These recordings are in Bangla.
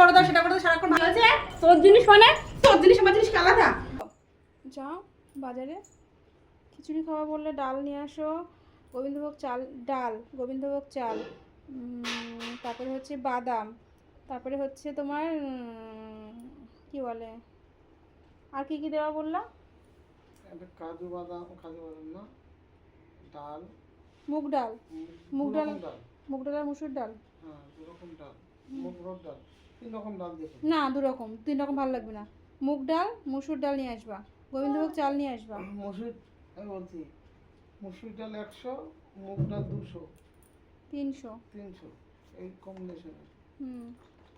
করে দাও সেটা করে দাও সারাক্ষণ ভালো আছে? তোর জিনিস মানে? তোর জিনিস আমার জিনিস আলাদা? যাও বাজারে। খিচুড়ি খাওয়া বললে ডাল নিয়ে আসো গোবিন্দভোগ চাল ডাল গোবিন্দভোগ চাল তারপরে হচ্ছে বাদাম তারপরে হচ্ছে তোমার কি বলে? আর কি কি দেওয়া বললাম কাজু বাদাম কাজু বাদাম না ডাল। মুগ ডাল। মুগ ডাল। ডাল। মুগ ডাল আর মুসুর ডাল। হ্যাঁ দু ডাল মুগ ডাল। তিন রকম ডাল না দু রকম তিন রকম ভালো লাগবে না। মুগ ডাল মুসুর ডাল নিয়ে আসবা। গোবিন্দভোগ চাল নিয়ে আসবা। মসুর বলছি মসুর ডাল একশো মুগ ডাল দুশো। তিনশো। তিনশো এই কম্বিনেশনে হুম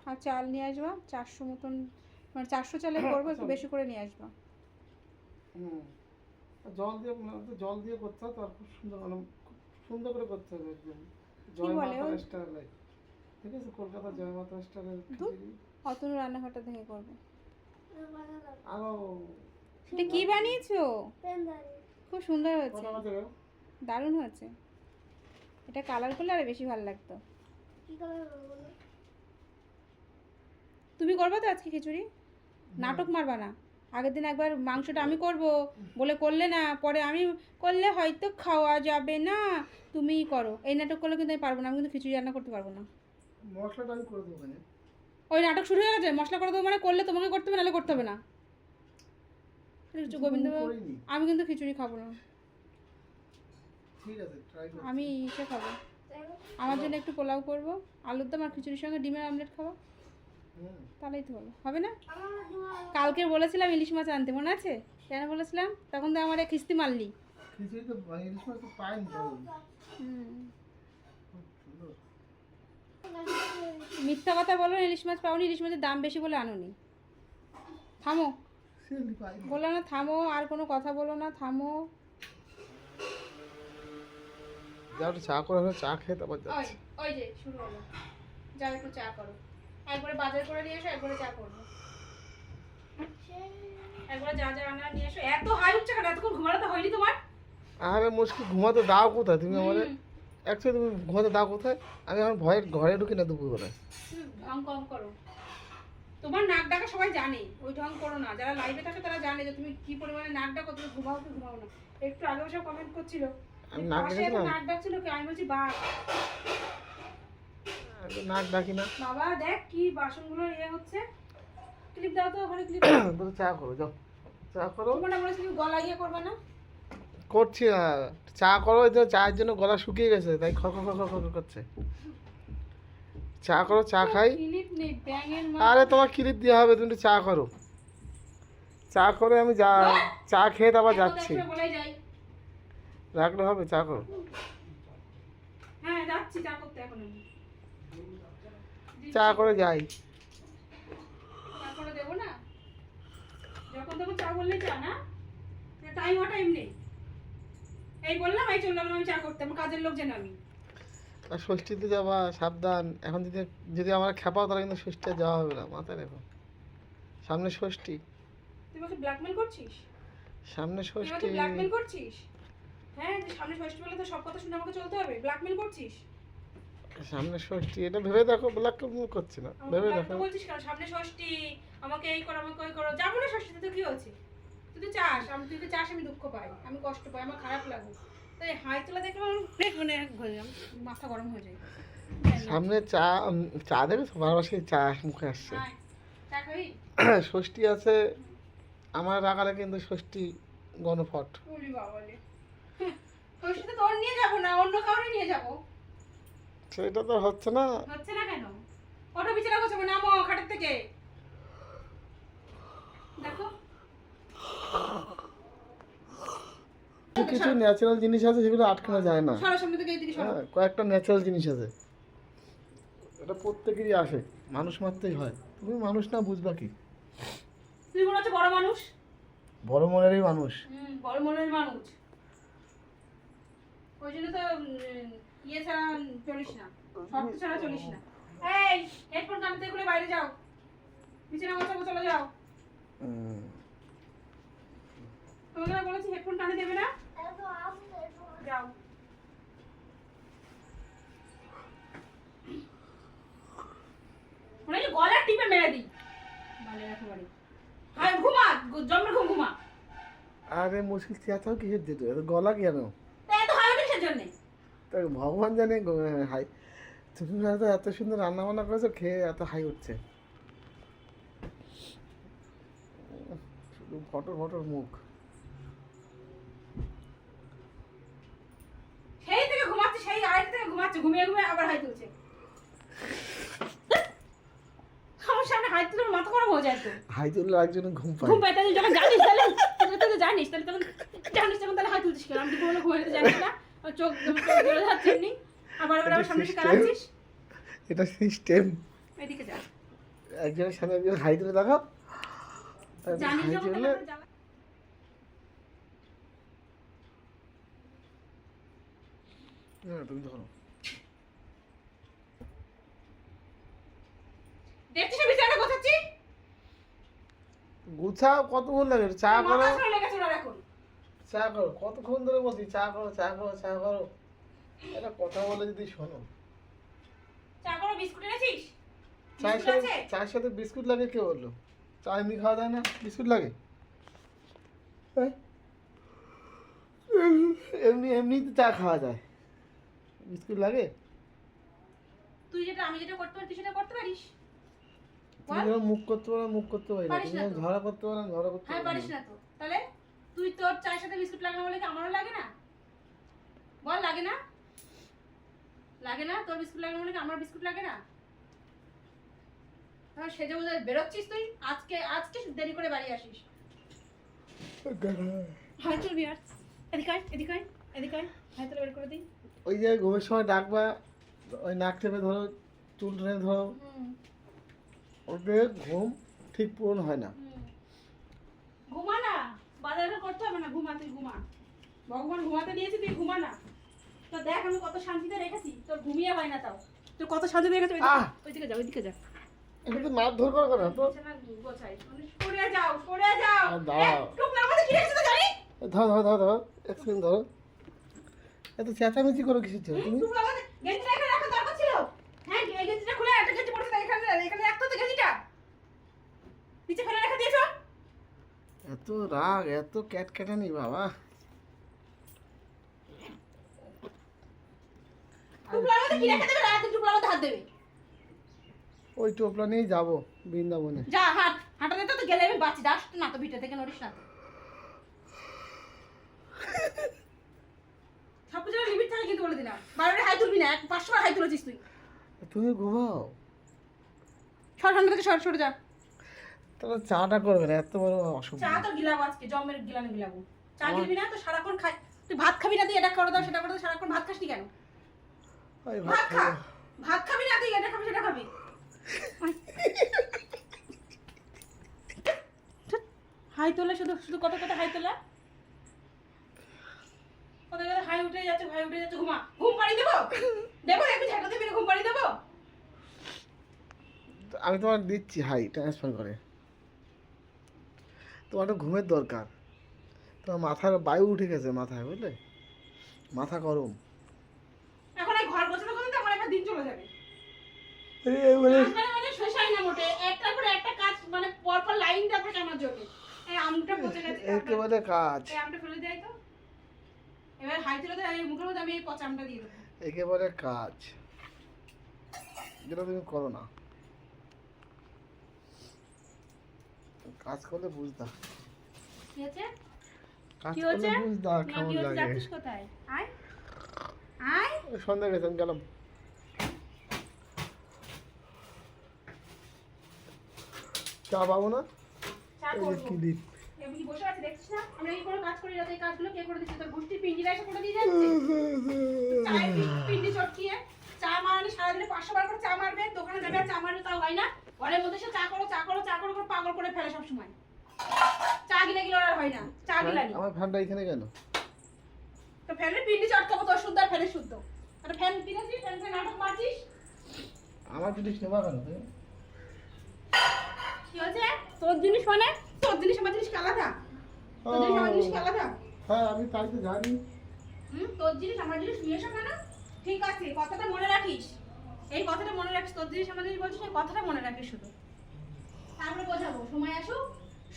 আর চাল নিয়ে আসবা চারশো মতন মানে চারশো চালে করব একটু বেশি করে নিয়ে আসবা। হুম জল দিয়ে মানে জল দিয়ে করতে হবে তার খুব সুন্দর মানে খুব সুন্দর করে করতে হবে একদম। মাতা ওই- স্টাইলে ঠিক আছে কলকাতা জয় মাতা স্টাইলের ধুর। খিচুড়ি অতনু রান্নাঘরটা দেখে করবে আরও এটা কি বানিয়েছো? খুব সুন্দর হয়েছে। দারুণ হয়েছে। এটা কালার করলে আরও বেশি ভালো লাগতো। তুমি করবে তো আজকে খিচুড়ি? নাটক মারবা না। আগের দিন একবার মাংসটা আমি করব। বলে করলে না পরে আমি করলে হয়তো খাওয়া যাবে না। তুমিই করো। এই নাটক করলে কিন্তু আমি পারব না আমি কিন্তু খিচুড়ি রান্না করতে পারব না। মশলাটা আমি করে দেবো ওখানে ওই নাটক শুরু হয়ে গেছে? মশলা করে দেবো মানে করলে তোমাকে করতে হবে নাহলে করতে হবে না? একটু গোবিন্দ আমি কিন্তু খিচুড়ি খাব না। ঠিক আছে আমি ইসে খাব। আমার জন্য একটু পোলাও করব। আলুর দম আর খিচুড়ির সঙ্গে ডিমের আমলেট খাব। তাহলেই তো হলো হবে না? কালকে বলেছিলাম ইলিশ মাছ আনতে মনে আছে? কেন বলেছিলাম? তখন তো আমার কিস্তি মারলি। খিচুড়ি তো মানে ইলিশ মাছ তো পাইনি হুম। মিথ্যা কথা বলো ইলিশ মাছ পাওনি ইলিশ মাছের দাম বেশি বলে আনোনি। থামো। বলল না থামো আর কোনো কথা বলো না থামো। যা একটু চা করে চা খেয়ে তারপর ওই যাচ্ছি। ওই যে শুরু হলো। যাও একটু চা করো। একবারে বাজার করে নিয়ে এসো একবারে চা করব। একবারে যা যা রান্না নিয়ে এসো। এত হাই উঠছে কেন? এতক্ষণ ঘুমানো তো হয়নি তোমার? আরে মুশকিল ঘুমাতে দাও কোথায়? তুমি আমাদের অ্যাকচুয়ালি তুমি ঘুমাতে দাও কোথায়? আমি আমার ভয়ে ঘরে ঢুকি না দুপুর তুমি ঢং কম করো। তোমার নাক ডাকা সবাই জানে ওই ঢং করো না। যারা লাইভে থাকে তারা জানে যে তুমি কি পরিমাণে নাক ডাকো তুমি ঘুমাও কি ঘুমাও না। একটু আগে সব কমেন্ট করছিল আমি নাক এত নাক ডাকছিল কি আমি বলছি বাঘ নাক ডাকি না। বাবা দেখ কি বাসনগুলো ইয়ে হচ্ছে। ক্লিপ দাও তো ওখানে ক্লিপ চা করো যাও। চা করো। তোমার বলেছি গলা ইয়ে করবে না? করছি না। চা করো তো চায়ের জন্য গলা শুকিয়ে গেছে তাই খর খর খর খর করছে। চা করো চা খাই। আরে তোমার ক্লিপ দেওয়া হবে তুমি চা করো। চা করে আমি যা চা খেয়ে তারপর যাচ্ছি। রাখলে হবে চা করো। হ্যাঁ চা করতে এখন আমি। চা করে যাই। তারপরে দেবো না? যখন তখন চা বললেই চা না? টাইম ও টাইম নেই। এই বললাম এই চললাম আমি চা করতে আমার কাজের লোক যেন আমি। আর ষষ্ঠীতে যাবা সাবধান। এখন যদি যদি আমার খেপাও তাহলে কিন্তু ষষ্ঠী যাওয়া হবে না মাথায় রেখো। সামনে ষষ্ঠী। তুই আমাকে ব্ল্যাকমেল করছিস? সামনে ষষ্ঠী। ব্ল্যাকমেল করছিস? হ্যাঁ সামনে ষষ্ঠী বলে তো সব কথা শুনে আমাকে চলতে হবে ব্ল্যাকমেল করছিস? সামনে ষষ্ঠী এটা ভেবে দেখো ব্ল্যাক করছি না ভেবে দেখো। বলছিস কেন? সামনে ষষ্ঠী আমাকে এই করো আমাকে ওই করো যাব না ষষ্ঠীতে তো কি হচ্ছে তুই তো চাস আমি তুই তো চাস আমি দুঃখ পাই আমি কষ্ট পাই আমার খারাপ লাগে। তাই হাই তোলা দেখলে মানে হয়ে মাথা গরম হয়ে যায়। সামনে চা চা দেবে তো? বারবার সেই চা মুখে আসছে? ষষ্ঠী আছে আমার রাখালে কিন্তু ষষ্ঠী গণফট। উলি বাবালে। ষষ্ঠীতে তোর নিয়ে যাব না অন্য কাউরে নিয়ে যাব। সেটা তো হচ্ছে না। হচ্ছে না কেন? অটো বিছানা গোছাবো নামো খাটের থেকে। দেখো। কিছু ন্যাচারাল জিনিস আছে যেগুলো আটকানো যায় না। হ্যাঁ কয়েকটা ন্যাচারাল জিনিস আছে। এটা প্রত্যেকেরই আসে মানুষ মারতেই হয়। তুমি মানুষ না বুঝবা কি? তুই মনে হচ্ছে বড় মানুষ? বড় মনেরই মানুষ। বড় মনের মানুষ। ওই জন্য তো ইয়ে ছাড়া চলিস না। শর্ত ছাড়া চলিস না। এই হেডফোন কানতে খুলে বাইরে যাও। বিছানা গোছাবো চলে যাও। তোমাকে বলেছি হেডফোন কানে দেবে না। যাও। মানে গলা টিপে মেরে হ্যাঁ ঘুমা ঘুম ঘুমা। আরে মুশকিল চেঁচাও কিসের দিতে গলা কেন? এত হাওয়া জন্য। ভগবান জানে হ্যাঁ, হ্যাঁ, হাই। তুমি এত সুন্দর রান্না বান্না করেছ খেয়ে এত হাই উঠছে। শুধু ফটোর ফটোর মুখ। ঘুমিয়ে ঘুমিয়ে আবার হাই তুলছে। আমার সামনে হাই তুলে মাথা গরম হয়ে যায় তো। হাই তুললে একজন ঘুম পায়। ঘুম পাই তাহলে যখন জানিস তাহলে তুই তো জানিস তাহলে তখন জানিস তখন তাহলে হাই তুলছিস কেন? আমি তো কোনো ঘুমাতে জানিস না। চোখ যাচ্ছে এমনি। আবার আবার আমার সামনে এসে কালাচ্ছিস এটা সিস্টেম এদিকে যা। একজনের সাথে একজন হাই তুলে দেখাও জানিস যখন তুললে তাহলে জ্বালা- না, তুমি ধরো। দেখছিস বিছানা গোছাচ্ছি। গুছাও কতক্ষণ লাগে? চা করো। চা করো। কতক্ষণ ধরে বলছি? চা করো চা করো চা করো। এটা কথা বলে যদি শোনো। চা করো বিস্কুট এনেছিস? চায়ের সাথে চায়ের সাথে বিস্কুট লাগে কে বলল? চা এমনি খাওয়া যায় না? বিস্কুট লাগে? হ্যাঁ? এমনি এমনি তো চা খাওয়া যায়। বিস্কুট লাগে? তুই যেটা আমি যেটা করতে পারি তুই সেটা করতে পারিস? তুমি যখন মুখ করতে পারো মুখ করতে পারি না। তুমি ঝগড়া করতে পারো না ঝগড়া করতে হ্যাঁ পারি পারিস না না তো। তাহলে তুই তোর চায়ের সাথে বিস্কুট লাগে না বলে কি আমারও লাগে না? বল লাগে না? লাগে না? তোর বিস্কুট লাগে না বলে কি আমার বিস্কুট লাগে না? হ্যাঁ সেজে বুঝে বেরোচ্ছিস তুই? আজকে আজকে দেরি করে বাড়ি আসিস। হাই তোর বিয়ার। এদিকে আয়, এদিকে আয়, এদিকে আয়। হাই তোর বের করে দিই। ওই যে ঘুমের সময় ডাকবা ওই নাক চেপে ধরো চুল টেনে ধরো। ওতে ঘুম ঠিক পূরণ হয় না। ঘুমা না বাজারে করতে হবে না ঘুমা তুই ঘুমা। ভগবান ঘুমাতে দিয়েছি তুই ঘুমা না। তো দেখ আমি কত শান্তিতে রেখেছি তোর ঘুমিয়ে হয় না তাও। তুই কত শান্তিতে রেখেছি আহ! ওইদিকে যা ওইদিকে যা। এটা তো মার ধর করো না তো বিছানা গোছাই সরে যাও সরে যাও। ধরো ধরো ধরো ধরো এক সেকেন্ড ধরো। এত চেঁচামেচি করো কিছু তুমি টুকনার মধ্যে গেঞ্জিটা এখানে রাখা দরকার ছিল হ্যাঁ এই গেঞ্জিটা খুলে একটা গেঞ্জি পড়ে এখানে এখানে রাখতো তো গেঞ্জিটা নিচে ফেলে রেখে দিয়েছ? এত রাগ এত ক্যাট ক্যাটানি বাবা ওই টোপলা নিয়েই যাব বৃন্দাবনে। যা হাট হাঁটা দিতে তো গেলে আমি বাঁচি। দাস না তো ভিটে থেকে নড়িস না। সব লিমিট থাকে কিন্তু বলে দিলাম। বারোটা হাই তুলবি না এক পাঁচশো বার হাই তুলেছিস তুই। তুমি ঘুমাও। সর থেকে সর সরে যা। তাহলে চাটা করবে না এত বড় অসুবিধা চা তো গিলাবো আজকে জমের গিলানো গিলাবো। চা গিলবি না তো সারাক্ষণ খাই। তুই ভাত খাবি না তুই এটা করে দাও সেটা করে দাও সারাক্ষণ ভাত খাসনি কেন? ভাত খা। ভাত খাবি না তুই এটা খাবি সেটা খাবি। হাই তোলা শুধু শুধু কত কত হাই তোলা? কত কত হাই উঠে যাচ্ছে হাই উঠে যাচ্ছে ঘুমা। ঘুম পাড়ি দেবো? দেবো একটু দেবি ঘুম পাড়ি দেবো? আমি তোমার দিচ্ছি হাই ট্রান্সফার করে। তোমার তো ঘুমের দরকার। তোমার মাথার বায়ু উঠে গেছে মাথায় বুঝলে? মাথা গরম। এখন এই ঘর গোছানো করতে আমার একটা দিন চলে যাবে। মানে শেষ হয় না মোটে। একটার পরে একটা কাজ মানে পরপর লাইনটা থাকে আমার জন্য। এই আমটা পচে গেছে একেবারে কাজ। এই আমটা ফেলে দেয় তো। এবার হাই তুলে দেয় এই মুখের মধ্যে আমি এই পচা আমটা দিয়ে দেবো। একেবারে কাজ। যেটা তুমি করো না। কাজ করলে বুঝতা কি কি হচ্ছে? বুঝতা কেমন লাগে। যাচ্ছিস কোথায়? আয়। আয়। সন্ধ্যা গেছে আমি গেলাম। চা পাবো না? চা করব। ক্লিপ বসে আছে দেখছিস না? আমরা এই কোনো কাজ করি এই কাজগুলো কে করে দিচ্ছে? তোর গোষ্ঠী পিন্ডিরা এসে করে দিয়ে যাচ্ছে চায়ের পি- পিন্ডি চটকিয়ে চা মারানি সারাদিনে পাঁচশো বার করে চা মারবে দোকানে যাবে আর চা মারবে তাও হয় না ঘরের মধ্যে সে চা করো চা করো করে পাগল করে ফেলে সবসময়। চা গিলে গিলে আর হয় না চা গিলানি। আমার ফ্যানটা এখানে কেন? তো ফ্যানের পিন্ডি চটকাবো তোর শুদ্ধ আর ফ্যানের শুদ্ধ। একটা ফ্যান কিনেছিস ফ্যান ফ্যান নাটক মারছিস? আমার জিনিস নেবা কেন? কি হয়েছে? তোর জিনিস মানে তোর জিনিস আমার জিনিস আলাদা? তোর জিনিস আমার জিনিস আলাদা? হ্যাঁ আমি তাই তো জানি। হুম তোর জিনিস আমার জিনিস নিয়ে এসো কেন? ঠিক আছে কথাটা মনে রাখিস। এই কথাটা মনে রাখিস তোর জিনিস আমার জিনিস বলছিস এই কথাটা মনে রাখিস শুধু। তারপরে বোঝাবো। সময় আসুক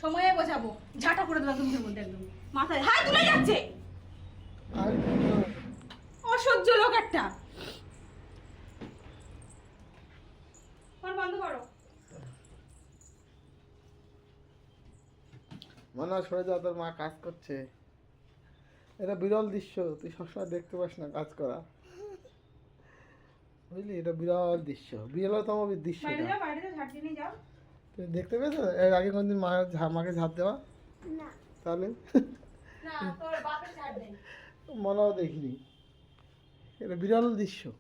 সময়ে বোঝাবো। ঝাঁটা করে দেবো একদম মধ্যে একদম। মাথায় হাত তুলে যাচ্ছে। অসহ্য লোক একটা। বন্ধ করো। মনে হয় সরে যা তোর মা কাজ করছে। এটা বিরল দৃশ্য তুই সবসময় দেখতে পাস না কাজ করা। বুঝলি? এটা বিরল দৃশ্য বিরলতম দৃশ্য বাইরে যাও বাইরে যাও নিয়ে যাও। তুই দেখতে পেয়েছ? এর আগে কোনদিন মা ঝা- মাকে ঝাঁপ দেওয়া? না। তাহলে? মনেও দেখিনি। এটা বিরল দৃশ্য।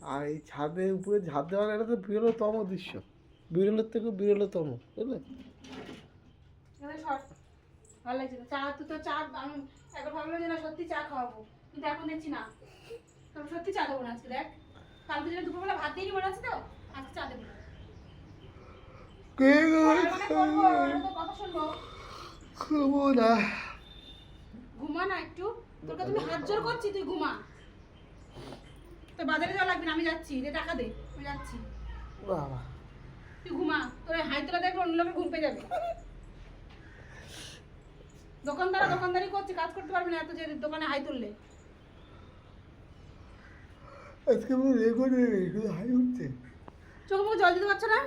আর এই ছাদের উপরে ঝাঁপ দেওয়ার এটা তো বিরলতম দৃশ্য। বিরলের থেকে বিরলতম বুঝলে? ভালো লাগছে চা তো তো চা আমি একবার ভাবলাম যে না সত্যি চা খাওয়াবো। কিন্তু এখন দেখছি না। সত্যি চা দেবো না আজকে দেখ। কালকে যেন দুপুরবেলা ভাত দিয়ে মনে আছে তো। কে না। ঘুমা না একটু। তোর কাছে হাত জোর করছি তুই ঘুমা। তো বাজারে যাওয়া লাগবে না আমি যাচ্ছি। দে টাকা দে আমি যাচ্ছি। বাবা। তুই ঘুমা তোর হাই তোলা দেখলে অন্য লোকের ঘুম পেয়ে যাবে। দোকানদার দোকানদারি করছে কাজ করতে পারবে না এত যে দোকানে হাই তুললে। আজকে রেকর্ড হাই উঠছে। চোখে মুখে জল দিতে পারছ না।